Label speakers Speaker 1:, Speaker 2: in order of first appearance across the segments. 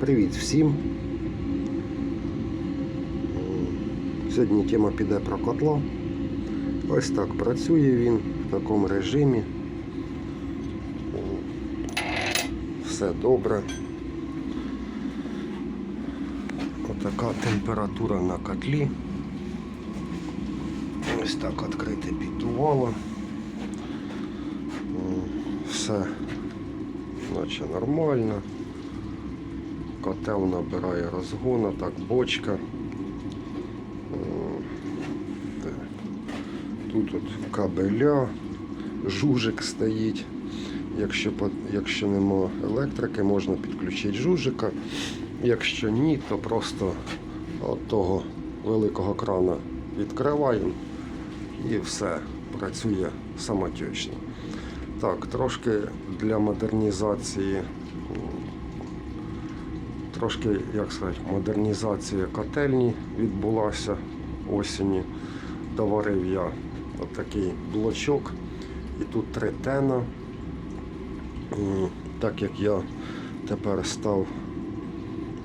Speaker 1: Привіт всім. Сьогодні тема піде про котла. Ось так працює він в такому режимі. Все добре. Отака температура на котлі. Ось так відкрите піддувало. Все наче нормально. Котел набирає розгону, так бочка. Тут от кабеля, жужик стоїть. Якщо, якщо нема електрики, можна підключити жужика. Якщо ні, то просто от того великого крана відкриваємо і все працює самотечно. Так, трошки для модернізації, трошки, як сказати, модернізація котельні відбулася осені. Доварив я отакий блочок. І тут три тена. Так як я тепер став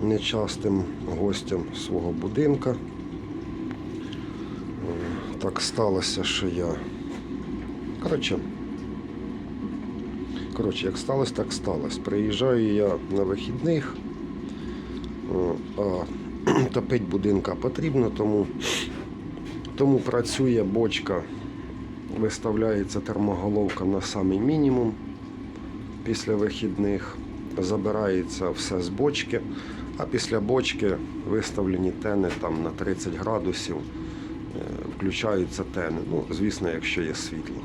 Speaker 1: нечастим гостем свого будинка. Так сталося, що я. Коротше, Коротше, як сталося, так сталося. Приїжджаю я на вихідних, а топити будинка потрібно, тому, тому працює бочка, виставляється термоголовка на самий мінімум після вихідних, забирається все з бочки, а після бочки виставлені тени там на 30 градусів, е, включаються тени. Ну, звісно, якщо є світло.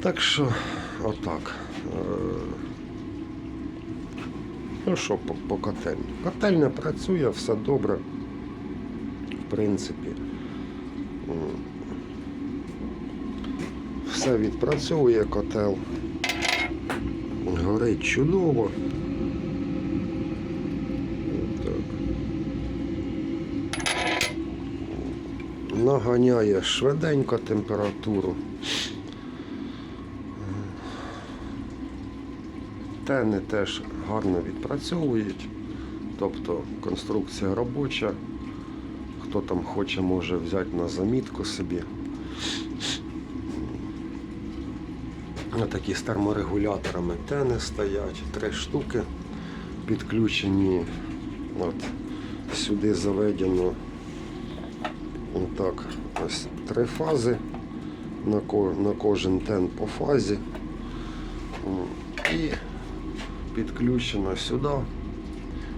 Speaker 1: Так що, отак. Ну що по, по котельні? Котельня працює, все добре. В принципі. Все відпрацьовує котел. Горить чудово. Так. Наганяє швиденько температуру. Тени теж гарно відпрацьовують, тобто конструкція робоча. Хто там хоче, може взяти на замітку собі. Такі з терморегуляторами тени стоять, три штуки підключені. От, сюди заведено отак, ось три фази. На, кожен тен по фазі. І підключено сюди.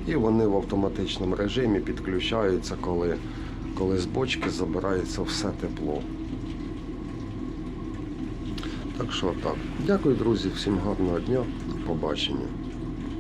Speaker 1: І вони в автоматичному режимі підключаються, коли, коли з бочки забирається все тепло. Так що так. Дякую, друзі, всім гарного дня. До побачення.